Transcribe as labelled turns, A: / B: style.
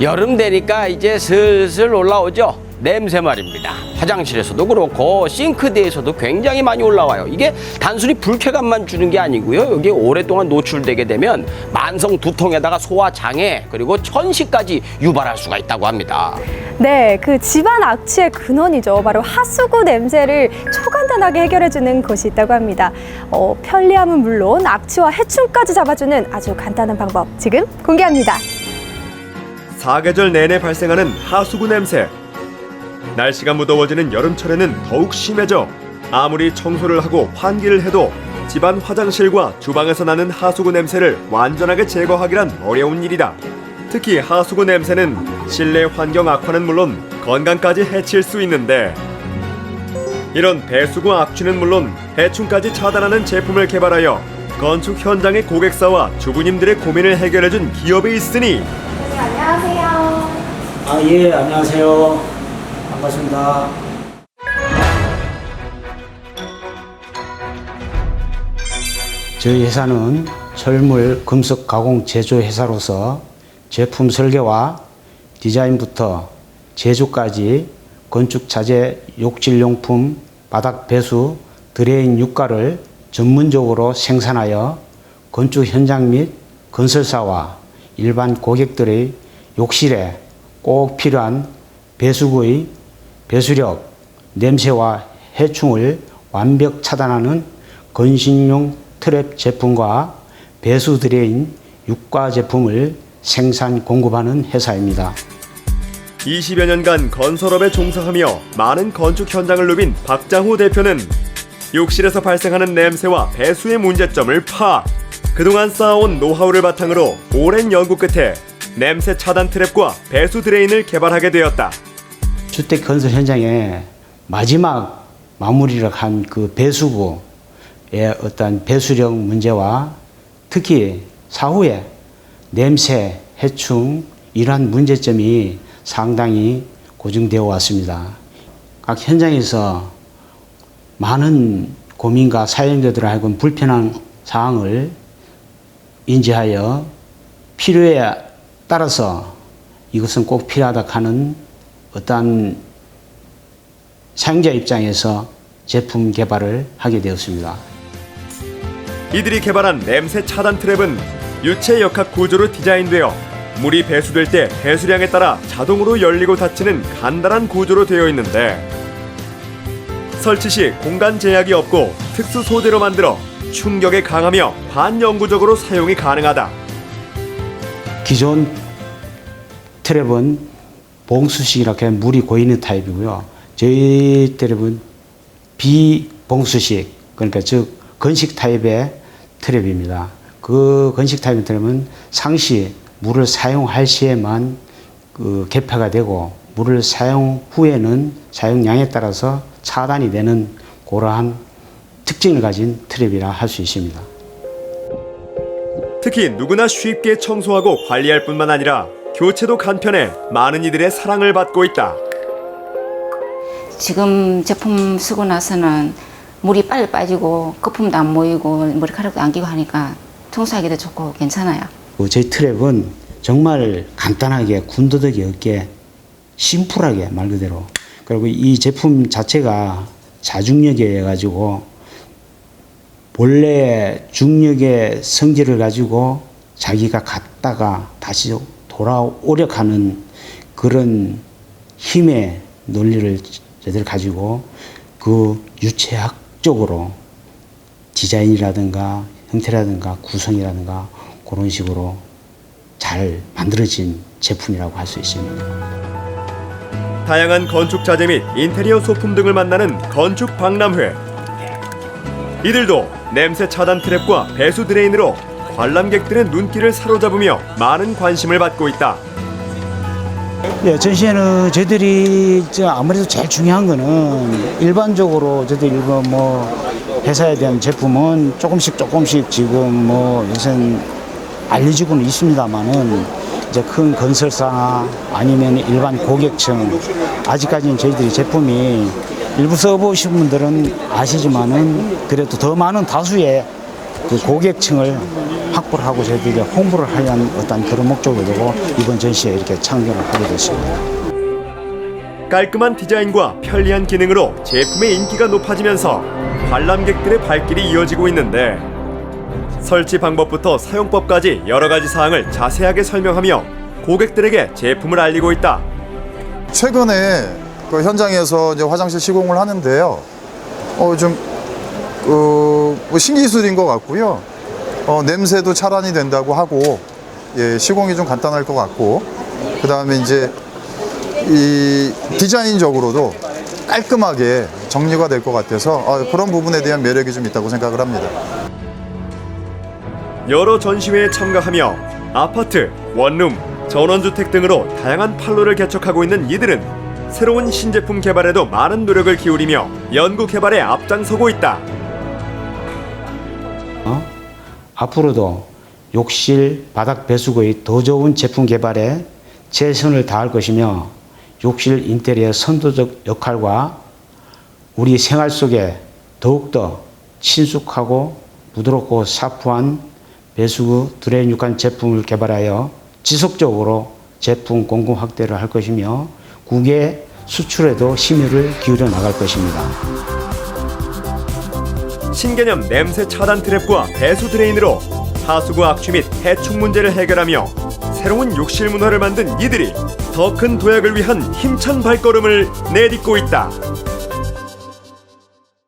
A: 여름 되니까 이제 슬슬 올라오죠. 냄새 말입니다. 화장실에서도 그렇고 싱크대에서도 굉장히 많이 올라와요. 이게 단순히 불쾌감만 주는 게 아니고요. 여기 오랫동안 노출되게 되면 만성 두통에다가 소화 장애 그리고 천식까지 유발할 수가 있다고 합니다.
B: 네, 그 집안 악취의 근원이죠. 바로 하수구 냄새를 초간단하게 해결해주는 것이 있다고 합니다. 어, 편리함은 물론 악취와 해충까지 잡아주는 아주 간단한 방법 지금 공개합니다.
C: 사계절 내내 발생하는 하수구 냄새. 날씨가 무더워지는 여름철에는 더욱 심해져 아무리 청소를 하고 환기를 해도 집안 화장실과 주방에서 나는 하수구 냄새를 완전하게 제거하기란 어려운 일이다. 특히 하수구 냄새는 실내 환경 악화는 물론 건강까지 해칠 수 있는데 이런 배수구 악취는 물론 해충까지 차단하는 제품을 개발하여 건축 현장의 고객사와 주부님들의 고민을 해결해준 기업이 있으니
D: 아, 예, 안녕하세요. 반갑습니다. 저희 회사는 철물 금속 가공 제조 회사로서 제품 설계와 디자인부터 제조까지 건축 자재 욕실용품 바닥 배수 드레인 육가를 전문적으로 생산하여 건축 현장 및 건설사와 일반 고객들의 욕실에 꼭 필요한 배수구의 배수력, 냄새와 해충을 완벽 차단하는 건식용 트랩 제품과 배수 드레인 육가 제품을 생산 공급하는 회사입니다.
C: 20여 년간 건설업에 종사하며 많은 건축 현장을 누빈 박장호 대표는 욕실에서 발생하는 냄새와 배수의 문제점을 파악. 그동안 쌓아온 노하우를 바탕으로 오랜 연구 끝에 냄새 차단 트랩과 배수 드레인을 개발하게 되었다.
D: 주택 건설 현장에 마지막 마무리를 한 그 배수구의 어떤 배수력 문제와 특히 사후에 냄새, 해충 이러한 문제점이 상당히 고증되어 왔습니다. 각 현장에서 많은 고민과 사용자들 하여금 불편한 사항을 인지하여 필요에 따라서 이것은 꼭 필요하다 하는 어떠한 사용자 입장에서 제품 개발을 하게 되었습니다.
C: 이들이 개발한 냄새 차단 트랩은 유체 역학 구조로 디자인되어 물이 배수될 때 배수량에 따라 자동으로 열리고 닫히는 간단한 구조로 되어 있는데 설치 시 공간 제약이 없고 특수 소재로 만들어 충격에 강하며 반영구적으로 사용이 가능하다.
D: 기존 트랩은 봉수식이라고 해 물이 고이는 타입이고요. 저희 트랩은 비봉수식 그러니까 즉 건식 타입의 트랩입니다. 그 건식 타입의 트랩은 상시 물을 사용할 시에만 그 개폐가 되고 물을 사용 후에는 사용량에 따라서 차단이 되는 그러한 특징을 가진 트랩이라 할 수 있습니다.
C: 특히 누구나 쉽게 청소하고 관리할 뿐만 아니라 교체도 간편해 많은 이들의 사랑을 받고 있다.
E: 지금 제품 쓰고 나서는 물이 빨리 빠지고 거품도 안 모이고 머리카락도 안 끼고 하니까 청소하기도 좋고 괜찮아요.
D: 그 저희 트랩은 정말 간단하게 군더더기 없게 심플하게 말 그대로 그리고 이 제품 자체가 자중력에 가지고 본래 중력의 성질을 가지고 자기가 갔다가 다시 돌아오려 하는 그런 힘의 논리를 저들 가지고 그 유체학적으로 디자인이라든가 형태라든가 구성이라든가 그런 식으로 잘 만들어진 제품이라고 할 수 있습니다.
C: 다양한 건축 자재 및 인테리어 소품 등을 만나는 건축 박람회. 이들도 냄새 차단 트랩과 배수 드레인으로 관람객들의 눈길을 사로잡으며 많은 관심을 받고 있다.
D: 예, 전시회는 저희들이 저 아무래도 제일 중요한 거는 일반적으로 저희들 일본 뭐 회사에 대한 제품은 조금씩 조금씩 지금 뭐 요새는 알려지고는 있습니다만은 이제 큰 건설사나 아니면 일반 고객층 아직까지는 저희들이 제품이 일부 써보신 분들은 아시지만은 그래도 더 많은 다수의 그 고객층을 확보를 하고 저희들이 홍보를 하려는 어떤 그런 목적으로 이번 전시에 이렇게 참여를 하게 됐습니다.
C: 깔끔한 디자인과 편리한 기능으로 제품의 인기가 높아지면서 관람객들의 발길이 이어지고 있는데 설치 방법부터 사용법까지 여러 가지 사항을 자세하게 설명하며 고객들에게 제품을 알리고 있다.
F: 최근에 그 현장에서 이제 화장실 시공을 하는데요. 어, 좀, 그, 뭐 신기술인 것 같고요. 어, 냄새도 차단이 된다고 하고, 예, 시공이 좀 간단할 것 같고, 그 다음에 이제 이 디자인적으로도 깔끔하게 정리가 될 것 같아서 어, 그런 부분에 대한 매력이 좀 있다고 생각을 합니다.
C: 여러 전시회에 참가하며 아파트, 원룸, 전원주택 등으로 다양한 판로를 개척하고 있는 이들은 새로운 신제품 개발에도 많은 노력을 기울이며 연구 개발에 앞장서고 있다.
D: 어? 앞으로도 욕실 바닥 배수구의 더 좋은 제품 개발에 최선을 다할 것이며 욕실 인테리어 선도적 역할과 우리 생활 속에 더욱더 친숙하고 부드럽고 사포한 배수구 드레인 육한 제품을 개발하여 지속적으로 제품 공급 확대를 할 것이며 국외 수출에도 심혈을 기울여 나갈 것입니다.
C: 신개념 냄새 차단 트랩과 배수 드레인으로 하수구 악취 및 해충 문제를 해결하며 새로운 욕실 문화를 만든 이들이 더 큰 도약을 위한 힘찬 발걸음을 내딛고 있다.